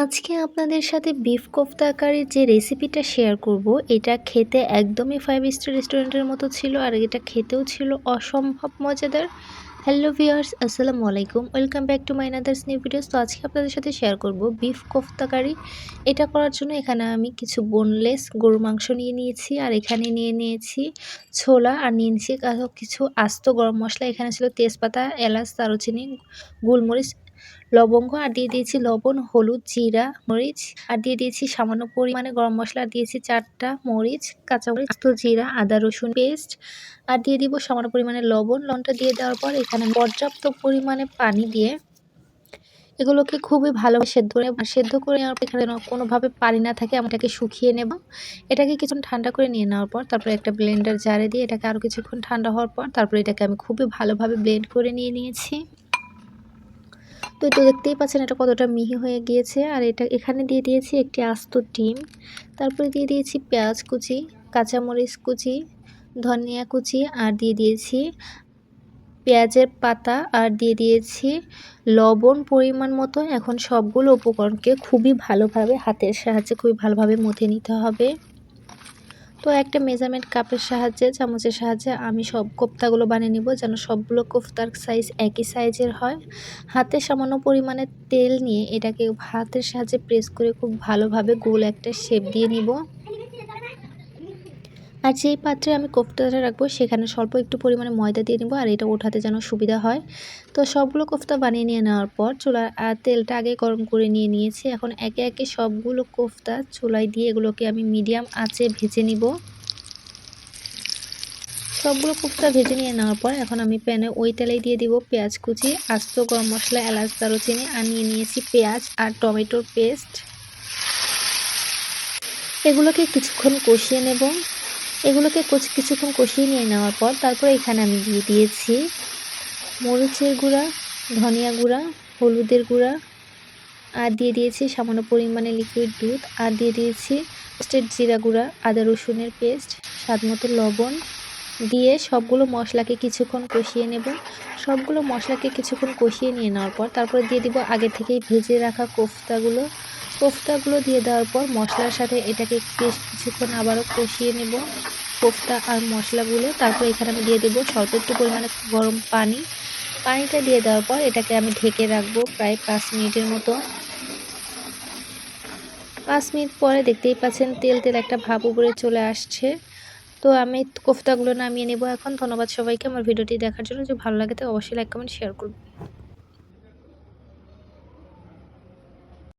আজকে আপনাদের সাথে বিফ কোফতা কারির যে রেসিপিটা শেয়ার করব, এটা খেতে একদমই ফাইভ স্টার রেস্টুরেন্টের মতো ছিল আর এটা খেতেও ছিল অসম্ভব মজাদার। হ্যালো ভিউয়ার্স আসসালামু আলাইকুম। Welcome back to my নাদার্স new videos তো আজকে আপনাদের সাথে শেয়ার করব বিফ কোফতা কারি এটা করার জন্য এখানে আমি কিছু বোনলেস গরুর মাংস নিয়ে নিয়েছি আর এখানে নিয়ে নিয়েছি ছোলা আর নিয়ে নিয়েছি কিছু আস্ত গরম মশলা। এখানে ছিল তেজপাতা, এলাচ, দারুচিনি, গোলমরিচ লবঙ্গ আর দিয়ে দিয়েছি লবণ, হলুদ, জিরা, মরিচ। আর দিয়ে দিয়েছি সামান্য পরিমাণে গরম মশলা, দিয়েছি চারটা মরিচ কাঁচামরিচ তো জিরা, আদা, রসুন পেস্ট। আর দিয়ে দিব সামান্য পরিমাণে লবণ। লবণটা দিয়ে দেওয়ার পর এখানে পর্যাপ্ত পরিমাণে পানি দিয়ে এগুলোকে খুবই ভালো সেদ্ধ করে সেদ্ধ করে নেওয়ার পর এখানে কোনোভাবে পানি না থাকে আমি এটাকে শুকিয়ে নেব। এটাকে কিছুক্ষণ ঠান্ডা করে নিয়ে নেওয়ার পর তারপরে একটা ব্লেন্ডার জারে দিয়ে এটাকে আরও কিছুক্ষণ ঠান্ডা হওয়ার পর তারপরে এটাকে আমি খুবই ভালোভাবে ব্লেন্ড করে নিয়ে নিয়েছি। তো এটা দেখতেই পাচ্ছেন এটা কতটা মিহি হয়ে গিয়েছে। আর এটা এখানে দিয়ে দিয়েছি একটি আস্ত ডিম। তারপরে দিয়ে দিয়েছি পেঁয়াজ কুচি, কাঁচামরিচ কুচি, ধনিয়া কুচি, আর দিয়ে দিয়েছি পেঁয়াজের পাতা, আর দিয়ে দিয়েছি লবণ পরিমাণ মতো। এখন সবগুলো উপকরণকে খুবই ভালোভাবে, হাতের সাহায্যে খুবই ভালোভাবে মথে নিতে হবে। তো একটা মেজারমেন্ট কাপের সাহায্যে, চামচের সাহায্যে আমি সব কোফতাগুলো বানিয়ে নিব যেন সবগুলো কোফতার সাইজ একই সাইজের হয়। হাতে সামান্য পরিমাণে তেল নিয়ে এটাকে হাতের সাহায্যে প্রেস করে খুব ভালোভাবে গোল একটা শেপ দিয়ে নিব। আর যেই পাত্রে আমি কোফতাটা রাখব, সেখানে স্বল্প একটু পরিমাণে ময়দা দিয়ে নেব, আর এটা ওঠাতে যেন সুবিধা হয়। তো সবগুলো কোফতা বানিয়ে নিয়ে নেওয়ার পর চুলার তেলটা আগে গরম করে নিয়ে নিয়েছি। এখন একে একে সবগুলো কোফতা চুলায় দিয়ে এগুলোকে আমি মিডিয়াম আঁচে ভেজে নিব। সবগুলো কোফতা ভেজে নিয়ে নেওয়ার পর এখন আমি প্যানে ওই তেলেই দিয়ে দিব পেঁয়াজ কুচি, আস্ত গরম মশলা, এলাচ, দারুচিনি, আর নিয়ে নিয়েছি পেঁয়াজ আর টমেটোর পেস্ট। এগুলোকে কিছুক্ষণ কষিয়ে নেব। এগুলোকে কচি, কিছুক্ষণ কষিয়ে নিয়ে নেওয়ার পর তারপরে এখানে আমি দিয়ে দিয়েছি মরিচের গুঁড়া, ধনিয়া গুঁড়া, হলুদের গুঁড়া, আর দিয়ে দিয়েছি সামান্য পরিমাণে লিকুইড দুধ, আর দিয়ে দিয়েছি স্টেট জিরা গুঁড়া, আদা রসুনের পেস্ট স্বাদ মতো লবণ দিয়ে সবগুলো মশলাকে কিছুক্ষণ কষিয়ে নেব। সবগুলো মশলাকে কিছুক্ষণ কষিয়ে নিয়ে নেওয়ার পর তারপরে দিয়ে দিব আগে থেকেই ভেজে রাখা কোফতাগুলো। কোফতাগুলো দিয়ে দেওয়ার পর মশলার সাথে এটাকে বেশ কিছুক্ষণ আবারও কষিয়ে নেব কোফতা আর মশলাগুলো। তারপর এখানে আমি দিয়ে দেবো স্বল্প একটু পরিমাণে গরম পানি। পানিটা দিয়ে দেওয়ার পর এটাকে আমি ঢেকে রাখব প্রায় পাঁচ মিনিটের মতো। পাঁচ মিনিট পরে দেখতেই পাচ্ছেন তেল তেল একটা ভাব উপরে চলে আসছে। তো আমি কোফতাগুলো নামিয়ে নেব এখন। ধন্যবাদ সবাইকে আমার ভিডিওটি দেখার জন্য। যদি ভালো লাগে তো অবশ্যই লাইক কমেন্ট শেয়ার করুন